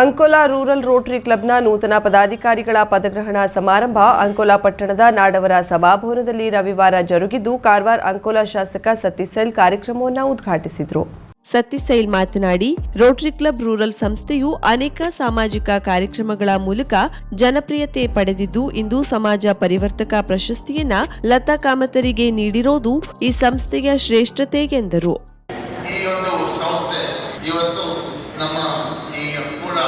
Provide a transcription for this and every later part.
Ankola rural Rotary ಕ್ಲಬ್ನ ನೂತನ ಪದಾಧಿಕಾರಿಗಳ ಪದಗ್ರಹಣ ಸಮಾರಂಭ ಅಂಕೋಲಾ ಪಟ್ಟಣದ ನಾಡವರ ಸಭಾಭವನದಲ್ಲಿ ರವಿವಾರ ಜರುಗಿದ್ದು ಕಾರವಾರ ಅಂಕೋಲಾ ಶಾಸಕ ಸತೀಸೈಲ್ ಕಾರ್ಯಕ್ರಮವನ್ನು ಉದ್ಘಾಟಿಸಿದರು. ಸತೀಸೈಲ್ ಮಾತನಾಡಿ, ರೋಟರಿ ಕ್ಲಬ್ ರೂರಲ್ ಸಂಸ್ಥೆಯು ಅನೇಕ ಸಾಮಾಜಿಕ ಕಾರ್ಯಕ್ರಮಗಳ ಮೂಲಕ ಜನಪ್ರಿಯತೆ ಪಡೆದಿದ್ದು, ಇಂದು ಸಮಾಜ ಪರಿವರ್ತಕ ಪ್ರಶಸ್ತಿಯನ್ನ ಲತಾ ಕಾಮತರಿಗೆ ನೀಡಿರೋದು ಈ ಸಂಸ್ಥೆಯ ಶ್ರೇಷ್ಠತೆ ಎಂದರು ಈ ಒಂದು ಸಂಸ್ಥೆ ಇವತ್ತು ನಮ್ಮ ಈ ಅಂಕುಳ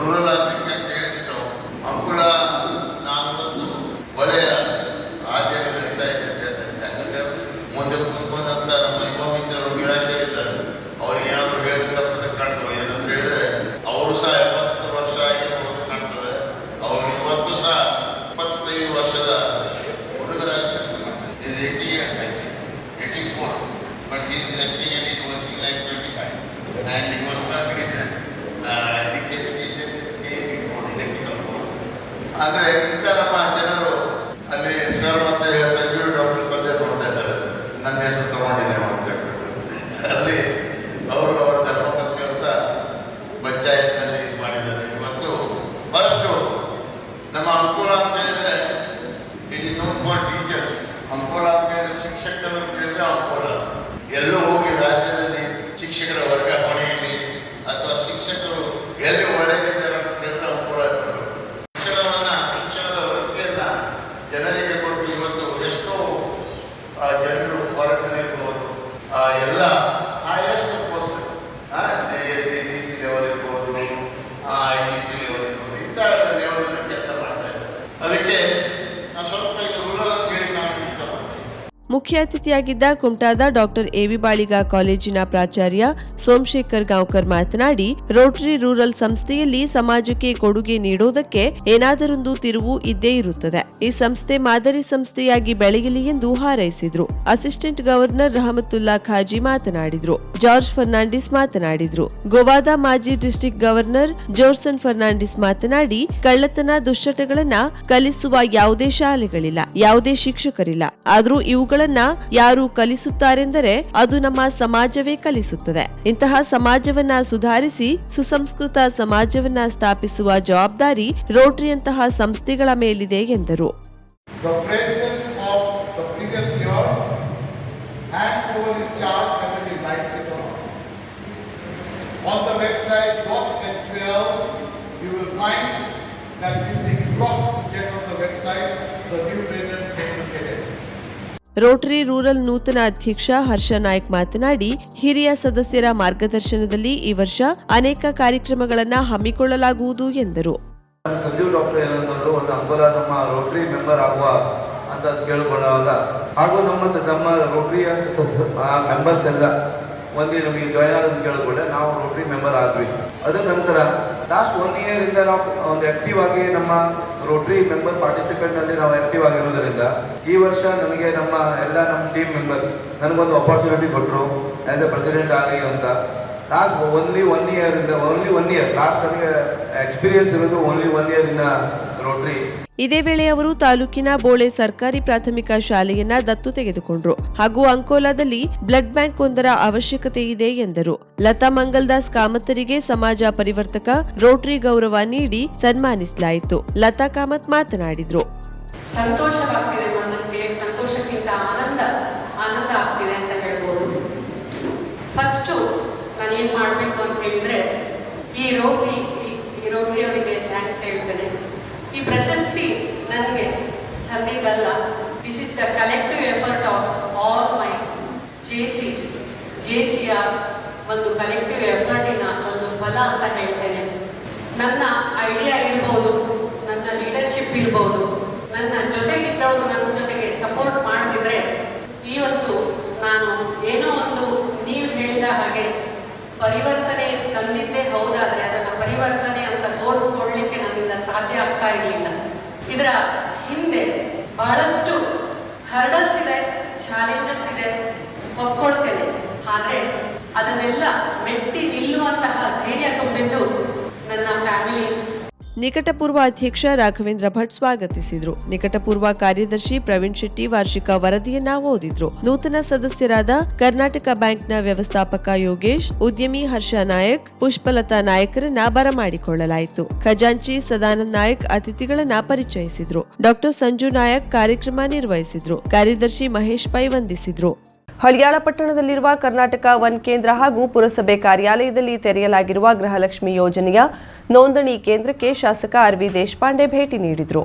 ರೂರಲ್ ಆಫ್ರಿಕ್ ಅಂತ ಹೇಳಿದ್ರು ಅಂಕುಳ ನಾಲ್ವತ್ತು ಒಳ್ಳೆಯ ಆದ್ಯತೆ ನಡೀತಾ ಇದೆ ಅಂತ ಹೇಳ್ತಾರೆ ಯಾಕಂದ್ರೆ ಮುಂದೆ ಕೂತ್ಕೊಂಡಂತ ನಮ್ಮ ಯುವ ಮಿತ್ರರು ಹೇಳಿದ್ದಾರೆ ಅವ್ರಿಗೆ ಏನಾದ್ರು ಹೇಳಿದ ಕಾಣ್ತವೆ ಏನಂತ ಅವರು ಸಹ ಎಪ್ಪತ್ತು ವರ್ಷ ಆಗಿರ್ಬೋದು ಕಾಣ್ತದೆ. ಅವರು ಇವತ್ತು ಸಹ ಇಪ್ಪತ್ತೈದು ವರ್ಷದ ಹುಡುಗರ ಏಯ್ಟಿ ಇಯರ್ಸ್ ಆಗಿದೆ eighty four but he is acting and he is twenty like 25. And he was working in the, uh, the deputation is came for technical board. ಆದರೆ ಇಂಥ ನಮ್ಮ ಜನರು ಅಲ್ಲಿ ಸರ್ ಮತ್ತೆ ಸಂಜೀವ್ ಡಾಕ್ಟರ್ ಬಂದೆ ನೋಡ್ತಾ ಇದ್ದಾರೆ ನನ್ನ ಹೆಸರು ತಗೊಂಡಿದ್ದೇವೆ ಅಂತ ಹೇಳ್ಬಿಟ್ಟು. ಅಲ್ಲಿ ಅವರು ಅವರ ಧರ್ಮಪದ ಕೆಲಸ ಪಂಚಾಯತ್ನಲ್ಲಿ ಇದು ಮಾಡಿದ್ದಾರೆ ಇವತ್ತು ಫಸ್ಟು ನಮ್ಮ ಅನುಕೂಲ ಅಂತ ಹೇಳಿದ್ರೆ ಫಾರ್ ಟೀಚರ್ಸ್ ಅಂಕೋಲ ಹೇಳಿದ್ರೆ ಶಿಕ್ಷಕರು ಕೇಳಿದ್ರೆ ಅಂಕೋಲ ಎಲ್ಲೂ ಹೋಗಿ ರಾಜ್ಯದಲ್ಲಿ ಶಿಕ್ಷಕರ ವರ್ಗಾವಣೆಯಲ್ಲಿ ಅಥವಾ ಶಿಕ್ಷಕರು ಎಲ್ಲಿ ಒಳ್ಳೆದಿದ್ದಾರೆ ಅಂತ ಕೇಳಿದ್ರೆ ಅಂಕೋಲ ಶಿಕ್ಷಣವನ್ನ ಶಿಕ್ಷಣದ ವೃತ್ತಿಯನ್ನ ಜನರಿಗೆ ಕೊಟ್ಟು ಇವತ್ತು ಎಷ್ಟೋ ಜನರು ಆ, ಎಲ್ಲ highest post D C level ಇರ್ಬೋದು ಐ ಪಿ ಲೆವೆಲ್ ಇರ್ಬೋದು ಇಂಥ ಲೆವೆಲ್ ಕೆಲಸ ಮಾಡ್ತಾ ಇದ್ದಾರೆ ಅದಕ್ಕೆ ನಾನು ಸ್ವಲ್ಪ ಇದು ರೂರಲ್ ಅಂತ ಹೇಳಿ ನಾನು ಇಷ್ಟಪಡ್ತೀನಿ ಮುಖ್ಯ ಅತಿಥಿಯಾಗಿದ್ದ ಕುಮಟಾದ ಡಾಕ್ಟರ್ ಎವಿ ಬಾಳಿಗ ಕಾಲೇಜಿನ ಪ್ರಾಚಾರ್ಯ ಸೋಮಶೇಖರ್ ಗಾಂವ್ಕರ್ ಮಾತನಾಡಿ, ರೋಟರಿ ರೂರಲ್ ಸಂಸ್ಥೆಯಲ್ಲಿ ಸಮಾಜಕ್ಕೆ ಕೊಡುಗೆ ನೀಡೋದಕ್ಕೆ ಏನಾದರೊಂದು ತಿರುವು ಇದ್ದೇ ಇರುತ್ತದೆ. ಈ ಸಂಸ್ಥೆ ಮಾದರಿ ಸಂಸ್ಥೆಯಾಗಿ ಬೆಳೆಯಲಿ ಎಂದು ಹಾರೈಸಿದ್ರು. ಅಸಿಸ್ಟೆಂಟ್ ಗವರ್ನರ್ ರಹಮತುಲ್ಲಾ ಖಾಜಿ ಮಾತನಾಡಿದ್ರು. ಜಾರ್ಜ್ ಫರ್ನಾಂಡಿಸ್ ಮಾತನಾಡಿದ್ರು. ಗೋವಾದ ಮಾಜಿ ಡಿಸ್ಟಿಕ್ ಗವರ್ನರ್ ಜೋರ್ಸನ್ ಫರ್ನಾಂಡಿಸ್ ಮಾತನಾಡಿ, ಕಳ್ಳತನ ದುಶ್ಚಟಗಳನ್ನ ಕಲಿಸುವ ಯಾವುದೇ ಶಾಲೆಗಳಿಲ್ಲ, ಯಾವುದೇ ಶಿಕ್ಷಕರಿಲ್ಲ. ಆದರೂ ಇವುಗಳನ್ನ ಯಾರು ಕಲಿಸುತ್ತಾರೆಂದರೆ ಅದು ನಮ್ಮ ಸಮಾಜವೇ ಕಲಿಸುತ್ತದೆ. ಇಂತಹ ಸಮಾಜವನ್ನ ಸುಧಾರಿಸಿ ಸುಸಂಸ್ಕೃತ ಸಮಾಜವನ್ನ ಸ್ಥಾಪಿಸುವ ಜವಾಬ್ದಾರಿ ರೋಟರಿಯಂತಹ ಸಂಸ್ಥೆಗಳ ಮೇಲಿದೆ ಎಂದರು. ರೋಟರಿ ರೂರಲ್ ನೂತನ ಅಧ್ಯಕ್ಷ ಹರ್ಷ ನಾಯ್ಕ್ ಮಾತನಾಡಿ, ಹಿರಿಯ ಸದಸ್ಯರ ಮಾರ್ಗದರ್ಶನದಲ್ಲಿ ಈ ವರ್ಷ ಅನೇಕ ಕಾರ್ಯಕ್ರಮಗಳನ್ನು ಹಮ್ಮಿಕೊಳ್ಳಲಾಗುವುದು ಎಂದರು. ಸಂಜೀವ್ ಡಾಕ್ಟರ್ ಏನಂತಂದ್ರು ಒಂದು ಅಂಕೋಲ ನಮ್ಮ ರೋಟರಿ ಮೆಂಬರ್ ಆಗುವ ಅಂತ ಕೇಳಿಕೊಳ್ಳುವಾಗ ಹಾಗೂ ನಮ್ಮ ನಮ್ಮ ರೋಟರಿಯ ಮೆಂಬರ್ಸ್ ಎಲ್ಲ ಒಂದೇ ನಮಗೆ ಜಾಯ್ನ್ ಆಗೋದು ಕೇಳಿಕೊಂಡೆ ನಾವು ರೋಟ್ರಿ ಮೆಂಬರ್ ಆದ್ವಿ. ಅದ ನಂತರ ಲಾಸ್ಟ್ ಒನ್ ಇಯರ್ ಇಂದ ನಾವು ಒಂದು ಆಕ್ಟಿವ್ ಆಗಿ ನಮ್ಮ ರೋಟ್ರಿ ಮೆಂಬರ್ ಪಾರ್ಟಿಸಿಪೆಂಟ್ ಅಲ್ಲಿ ನಾವು ಆಕ್ಟಿವ್ ಆಗಿರೋದ್ರಿಂದ ಈ ವರ್ಷ ನಮಗೆ ನಮ್ಮ ಎಲ್ಲ ನಮ್ಮ ಟೀಮ್ ಮೆಂಬರ್ಸ್ ನನಗೊಂದು ಅಪಾರ್ಚುನಿಟಿ ಕೊಟ್ಟರು ಆಸ್ ಎ ಪ್ರೆಸಿಡೆಂಟ್ ಆಗಿ ಅಂತ. ಲಾಸ್ಟ್ ಓನ್ಲಿ ಒನ್ ಇಯರ್ ಇಂದ ಓನ್ಲಿ ಒನ್ ಇಯರ್ ಲಾಸ್ಟ್ ನನಗೆ ಎಕ್ಸ್ಪೀರಿಯನ್ಸ್ ಇರೋದು ಓನ್ಲಿ ಒನ್ ಇಯರ್ ರೋಟ್ರಿ ಇದೇ ವೇಳೆ ಅವರು ತಾಲೂಕಿನ ಬೋಳೆ ಸರ್ಕಾರಿ ಪ್ರಾಥಮಿಕ ಶಾಲೆಯನ್ನ ದತ್ತು ತೆಗೆದುಕೊಂಡ್ರು. ಹಾಗೂ ಅಂಕೋಲಾದಲ್ಲಿ ಬ್ಲಡ್ ಬ್ಯಾಂಕ್ ಒಂದರ ಅವಶ್ಯಕತೆ ಇದೆ ಎಂದರು. ಲತಾ ಮಂಗಲ್ದಾಸ್ ಕಾಮತ್ತರಿಗೆ ಸಮಾಜ ಪರಿವರ್ತಕ ರೋಟರಿ ಗೌರವ ನೀಡಿ ಸನ್ಮಾನಿಸಲಾಯಿತು. ಲತಾ ಕಾಮತ್ ಮಾತನಾಡಿದ್ರು. ಸಂತೋಷವಾಗ್ತಿದೆ ಮನಕ್ಕೆ ಸಂತೋಷಕ್ಕಿಂತ ಆನಂದ ಆನಂದ ಆಗ್ತಿದೆ ಅಂತ ಹೇಳ್ಬೋದು. ಫಸ್ಟು ನಾನು ಏನು ಮಾಡಬೇಕು ಅಂತ ಹೇಳಿದ್ರೆ ಈ ರೋಗಿ ಈ ರೋಗಿ ಅವರಿಗೆ ಥ್ಯಾಂಕ್ಸ್ ಹೇಳ್ತೇನೆ ಈ ಪ್ರಶಸ್ತಿ ನನಗೆ ಸಂದಿದ್ದಲ್ಲ this is the collective effort of all my J C J ಸಿಯ ಒಂದು ಕಲೆಕ್ಟಿವ್ ಎಫರ್ಟಿನ ಒಂದು ಫಲ ಅಂತ ಹೇಳ್ತೇನೆ. ನನ್ನ ಐಡಿಯಾ ಇರ್ಬೋದು ನನ್ನ ಲೀಡರ್ಶಿಪ್ ಇರ್ಬೋದು ನನ್ನ ಜೊತೆಗಿದ್ದವರು ನನ್ನ ಜೊತೆಗೆ ಸಪೋರ್ಟ್ ಮಾಡದಿದ್ರೆ ಇವತ್ತು ನಾನು ಏನೋ ಒಂದು ನೀವು ಹೇಳಿದ ಹಾಗೆ ಪರಿವರ್ತನೆ ತಂದಿದ್ದೇ ಹೌದಾದ್ರೆ ಅದನ್ನು ಪರಿವರ್ತನೆ ಅಂತ ತೋರಿಸ್ಕೊಡ್ಲಿಕ್ಕೆ ನನ್ನಿಂದ ಸಾಧ್ಯ ಆಗ್ತಾ ಇರಲಿಲ್ಲ ಇದರ ಹಿಂದೆ ಬಹಳಷ್ಟು ಹರ್ಡಲ್ಸ್ ಇದೆ ಚಾಲೆಂಜಸ್ ಇದೆ ಒಪ್ಕೊಳ್ತೇನೆ. ಆದರೆ ಅದನ್ನೆಲ್ಲ ಮೆಟ್ಟಿ ನಿಲ್ಲುವಂತಹ ಧೈರ್ಯ ತುಂಬಿದ್ದು ನನ್ನ ಫ್ಯಾಮಿಲಿ ನಿಕಟಪೂರ್ವ ಅಧ್ಯಕ್ಷ ರಾಘವೇಂದ್ರ ಭಟ್ ಸ್ವಾಗತಿಸಿದ್ರು. ನಿಕಟಪೂರ್ವ ಕಾರ್ಯದರ್ಶಿ ಪ್ರವೀಣ್ ಶೆಟ್ಟಿ ವಾರ್ಷಿಕ ವರದಿಯನ್ನ ಓದಿದ್ರು. ನೂತನ ಸದಸ್ಯರಾದ ಕರ್ನಾಟಕ ಬ್ಯಾಂಕ್ನ ವ್ಯವಸ್ಥಾಪಕ ಯೋಗೇಶ್, ಉದ್ಯಮಿ ಹರ್ಷ ನಾಯಕ್, ಪುಷ್ಪಲತಾ ನಾಯಕರನ್ನ ಬರಮಾಡಿಕೊಳ್ಳಲಾಯಿತು. ಖಜಾಂಚಿ ಸದಾನಂದ್ ನಾಯಕ್ ಅತಿಥಿಗಳನ್ನ ಪರಿಚಯಿಸಿದ್ರು. ಡಾಕ್ಟರ್ ಸಂಜು ನಾಯಕ್ ಕಾರ್ಯಕ್ರಮ ನಿರ್ವಹಿಸಿದ್ರು. ಕಾರ್ಯದರ್ಶಿ ಮಹೇಶ್ ಪೈ ವಂದಿಸಿದ್ರು. ಹಳಿಯಾಳ ಪಟ್ಟಣದಲ್ಲಿರುವ ಕರ್ನಾಟಕ ವನ್ ಕೇಂದ್ರ ಹಾಗೂ ಪುರಸಭೆ ಕಾರ್ಯಾಲಯದಲ್ಲಿ ತೆರೆಯಲಾಗಿರುವ ಗೃಹಲಕ್ಷ್ಮಿ ಯೋಜನೆಯ ನೋಂದಣಿ ಕೇಂದ್ರಕ್ಕೆ ಶಾಸಕ ಆರ್ ವಿ ದೇಶಪಾಂಡೆ ಭೇಟಿ ನೀಡಿದರು.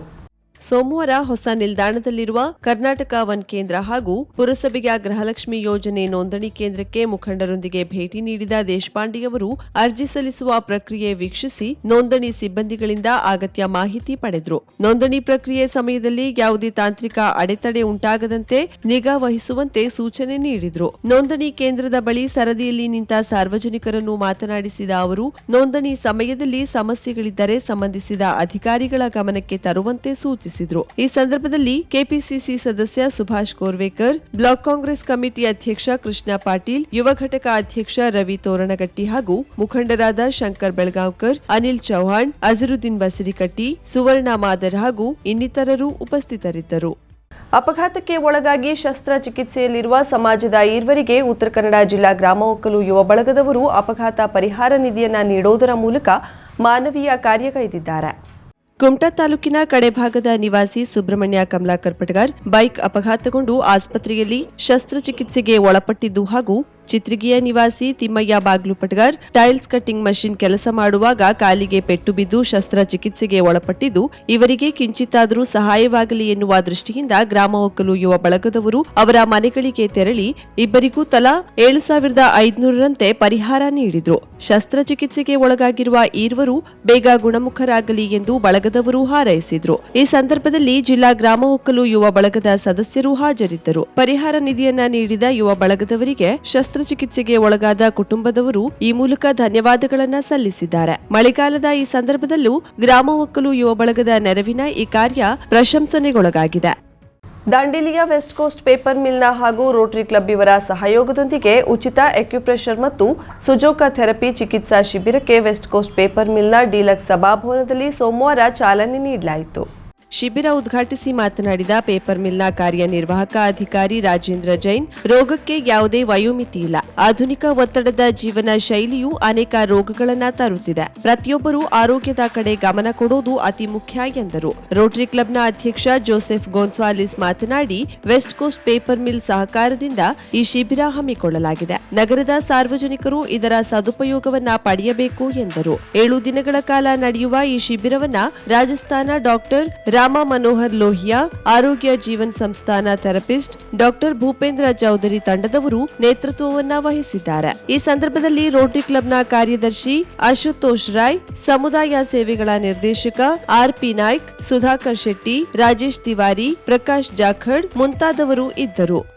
ಸೋಮವಾರ ಹೊಸ ನಿಲ್ದಾಣದಲ್ಲಿರುವ ಕರ್ನಾಟಕ ವನ್ ಕೇಂದ್ರ ಹಾಗೂ ಪುರಸಭೆಯ ಗೃಹಲಕ್ಷ್ಮಿ ಯೋಜನೆ ನೋಂದಣಿ ಕೇಂದ್ರಕ್ಕೆ ಮುಖಂಡರೊಂದಿಗೆ ಭೇಟಿ ನೀಡಿದ ದೇಶಪಾಂಡೆಯವರು ಅರ್ಜಿ ಸಲ್ಲಿಸುವ ಪ್ರಕ್ರಿಯೆ ವೀಕ್ಷಿಸಿ ನೋಂದಣಿ ಸಿಬ್ಬಂದಿಗಳಿಂದ ಅಗತ್ಯ ಮಾಹಿತಿ ಪಡೆದರು. ನೋಂದಣಿ ಪ್ರಕ್ರಿಯೆ ಸಮಯದಲ್ಲಿ ಯಾವುದೇ ತಾಂತ್ರಿಕ ಅಡೆತಡೆ ಉಂಟಾಗದಂತೆ ನಿಗಾ ವಹಿಸುವಂತೆ ಸೂಚನೆ ನೀಡಿದರು. ನೋಂದಣಿ ಕೇಂದ್ರದ ಬಳಿ ಸರದಿಯಲ್ಲಿ ನಿಂತ ಸಾರ್ವಜನಿಕರನ್ನು ಮಾತನಾಡಿಸಿದ ಅವರು, ನೋಂದಣಿ ಸಮಯದಲ್ಲಿ ಸಮಸ್ಯೆಗಳಿದ್ದರೆ ಸಂಬಂಧಿಸಿದ ಅಧಿಕಾರಿಗಳ ಗಮನಕ್ಕೆ ತರುವಂತೆ ಸೂಚಿಸಿದರು. ಈ ಸಂದರ್ಭದಲ್ಲಿ ಕೆಪಿಸಿಸಿ ಸದಸ್ಯ ಸುಭಾಷ್ ಕೋರ್ವೇಕರ್, ಬ್ಲಾಕ್ ಕಾಂಗ್ರೆಸ್ ಕಮಿಟಿ ಅಧ್ಯಕ್ಷ ಕೃಷ್ಣ ಪಾಟೀಲ್, ಯುವ ಘಟಕ ಅಧ್ಯಕ್ಷ ರವಿ ತೋರಣಗಟ್ಟಿ ಹಾಗೂ ಮುಖಂಡರಾದ ಶಂಕರ್ ಬೆಳಗಾವ್ಕರ್, ಅನಿಲ್ ಚೌಹಾಣ್, ಅಜರುದ್ದೀನ್ ಬಸರಿಕಟ್ಟಿ, ಸುವರ್ಣ ಮಾದರ್ ಹಾಗೂ ಇನ್ನಿತರರು ಉಪಸ್ಥಿತರಿದ್ದರು. ಅಪಘಾತಕ್ಕೆ ಒಳಗಾಗಿ ಶಸ್ತ್ರಚಿಕಿತ್ಸೆಯಲ್ಲಿರುವ ಸಮಾಜದ ಈರ್ವರಿಗೆ ಉತ್ತರ ಕನ್ನಡ ಜಿಲ್ಲಾ ಗ್ರಾಮ ಒಕ್ಕಲು ಯುವ ಬಳಗದವರು ಅಪಘಾತ ಪರಿಹಾರ ನಿಧಿಯನ್ನ ನೀಡುವುದರ ಮೂಲಕ ಮಾನವೀಯ ಕಾರ್ಯಗೈದಿದ್ದಾರೆ ಕುಮಟಾ ತಾಲೂಕಿನ ಕಡೆಭಾಗದ ನಿವಾಸಿ ಸುಬ್ರಹ್ಮಣ್ಯ ಕಮಲಾಕರ್ ಪಟಗಾರ್ ಬೈಕ್ ಅಪಘಾತಗೊಂಡು ಆಸ್ಪತ್ರೆಯಲ್ಲಿ ಶಸ್ತ್ರಚಿಕಿತ್ಸೆಗೆ ಒಳಪಟ್ಟಿದ್ದು ಹಾಗೂ ಚಿತ್ರಿಗಿಯ ನಿವಾಸಿ ತಿಮ್ಮಯ್ಯ ಬಾಗ್ಲು ಪಟ್ಗರ್ ಟೈಲ್ಸ್ ಕಟ್ಟಿಂಗ್ ಮಷಿನ್ ಕೆಲಸ ಮಾಡುವಾಗ ಕಾಲಿಗೆ ಪೆಟ್ಟು ಬಿದ್ದು ಶಸ್ತ್ರಚಿಕಿತ್ಸೆಗೆ ಒಳಪಟ್ಟಿದ್ದು, ಇವರಿಗೆ ಕಿಂಚಿತ್ತಾದರೂ ಸಹಾಯವಾಗಲಿ ಎನ್ನುವ ದೃಷ್ಟಿಯಿಂದ ಗ್ರಾಮ ಒಕ್ಕಲು ಯುವ ಬಳಗದವರು ಅವರ ಮನೆಗಳಿಗೆ ತೆರಳಿ ಇಬ್ಬರಿಗೂ ತಲಾ ಏಳು ಸಾವಿರದ ಐದುನೂರರಂತೆ ಪರಿಹಾರ ನೀಡಿದ್ರು. ಶಸ್ತ್ರಚಿಕಿತ್ಸೆಗೆ ಒಳಗಾಗಿರುವ ಈರ್ವರು ಬೇಗ ಗುಣಮುಖರಾಗಲಿ ಎಂದು ಬಳಗದವರು ಹಾರೈಸಿದ್ರು. ಈ ಸಂದರ್ಭದಲ್ಲಿ ಜಿಲ್ಲಾ ಗ್ರಾಮ ಒಕ್ಕಲು ಯುವ ಬಳಗದ ಸದಸ್ಯರು ಹಾಜರಿದ್ದರು. ಪರಿಹಾರ ನಿಧಿಯನ್ನ ನೀಡಿದ ಯುವ ಬಳಗದವರಿಗೆ ಶಸ್ತ್ರಚಿಕಿತ್ಸೆಗೆ ಒಳಗಾದ ಕುಟುಂಬದವರು ಈ ಮೂಲಕ ಧನ್ಯವಾದಗಳನ್ನ ಸಲ್ಲಿಸಿದ್ದಾರೆ. ಮಳೆಗಾಲದ ಈ ಸಂದರ್ಭದಲ್ಲೂ ಗ್ರಾಮ ಒಕ್ಕಲು ಯುವ ಬಳಗದ ನೆರವಿನ ಈ ಕಾರ್ಯ ಪ್ರಶಂಸನೆಗೊಳಗಾಗಿದೆ. ದಾಂಡೇಲಿಯ ವೆಸ್ಟ್ ಕೋಸ್ಟ್ ಪೇಪರ್ ಮಿಲ್ನ ಹಾಗೂ ರೋಟರಿ ಕ್ಲಬ್ ಇವರ ಸಹಯೋಗದೊಂದಿಗೆ ಉಚಿತ ಎಕ್ಯುಪ್ರೆಷರ್ ಮತ್ತು ಸುಜೋಕ ಥೆರಪಿ ಚಿಕಿತ್ಸಾ ಶಿಬಿರಕ್ಕೆ ವೆಸ್ಟ್ ಕೋಸ್ಟ್ ಪೇಪರ್ ಮಿಲ್ನ ಡೀಲಕ್ಸ್ ಸಭಾಭವನದಲ್ಲಿ ಸೋಮವಾರ ಚಾಲನೆ ನೀಡಲಾಯಿತು. ಶಿಬಿರ ಉದ್ಘಾಟಿಸಿ ಮಾತನಾಡಿದ ಪೇಪರ್ ಮಿಲ್ನ ಕಾರ್ಯನಿರ್ವಾಹಕ ಅಧಿಕಾರಿ ರಾಜೇಂದ್ರ ಜೈನ್, ರೋಗಕ್ಕೆ ಯಾವುದೇ ವಯೋಮಿತಿ ಇಲ್ಲ. ಆಧುನಿಕ ಒತ್ತಡದ ಜೀವನ ಶೈಲಿಯು ಅನೇಕ ರೋಗಗಳನ್ನ ತರುತ್ತಿದೆ. ಪ್ರತಿಯೊಬ್ಬರೂ ಆರೋಗ್ಯದ ಕಡೆ ಗಮನ ಕೊಡೋದು ಅತಿ ಮುಖ್ಯ ಎಂದರು. ರೋಟರಿ ಕ್ಲಬ್ನ ಅಧ್ಯಕ್ಷ ಜೋಸೆಫ್ ಗೋನ್ಸಾಲಿಸ್ ಮಾತನಾಡಿ, ವೆಸ್ಟ್ ಕೋಸ್ಟ್ ಪೇಪರ್ ಮಿಲ್ ಸಹಕಾರದಿಂದ ಈ ಶಿಬಿರ ಹಮ್ಮಿಕೊಳ್ಳಲಾಗಿದೆ. ನಗರದ ಸಾರ್ವಜನಿಕರು ಇದರ ಸದುಪಯೋಗವನ್ನ ಪಡೆಯಬೇಕು ಎಂದರು. ಏಳು ದಿನಗಳ ಕಾಲ ನಡೆಯುವ ಈ ಶಿಬಿರವನ್ನ ರಾಜಸ್ಥಾನ ಡಾಕ್ಟರ್ ರಾಮ ಮನೋಹರ್ ಲೋಹಿಯಾ, ಆರೋಗ್ಯ ಜೀವನ್ ಸಂಸ್ಥಾನ ಥೆರಪಿಸ್ಟ್ ಡಾಕ್ಟರ್ ಭೂಪೇಂದ್ರ ಚೌಧರಿ ತಂಡದವರು ನೇತೃತ್ವವನ್ನ ವಹಿಸಿದ್ದಾರೆ. ಈ ಸಂದರ್ಭದಲ್ಲಿ ರೋಟರಿ ಕ್ಲಬ್ನ ಕಾರ್ಯದರ್ಶಿ ಅಶುತೋಷ್ ರಾಯ್, ಸಮುದಾಯ ಸೇವೆಗಳ ನಿರ್ದೇಶಕ ಆರ್ ಪಿ ನಾಯ್ಕ್, ಸುಧಾಕರ್ ಶೆಟ್ಟಿ, ರಾಜೇಶ್ ತಿವಾರಿ, ಪ್ರಕಾಶ್ ಜಾಖಡ್ ಮುಂತಾದವರು ಇದ್ದರು.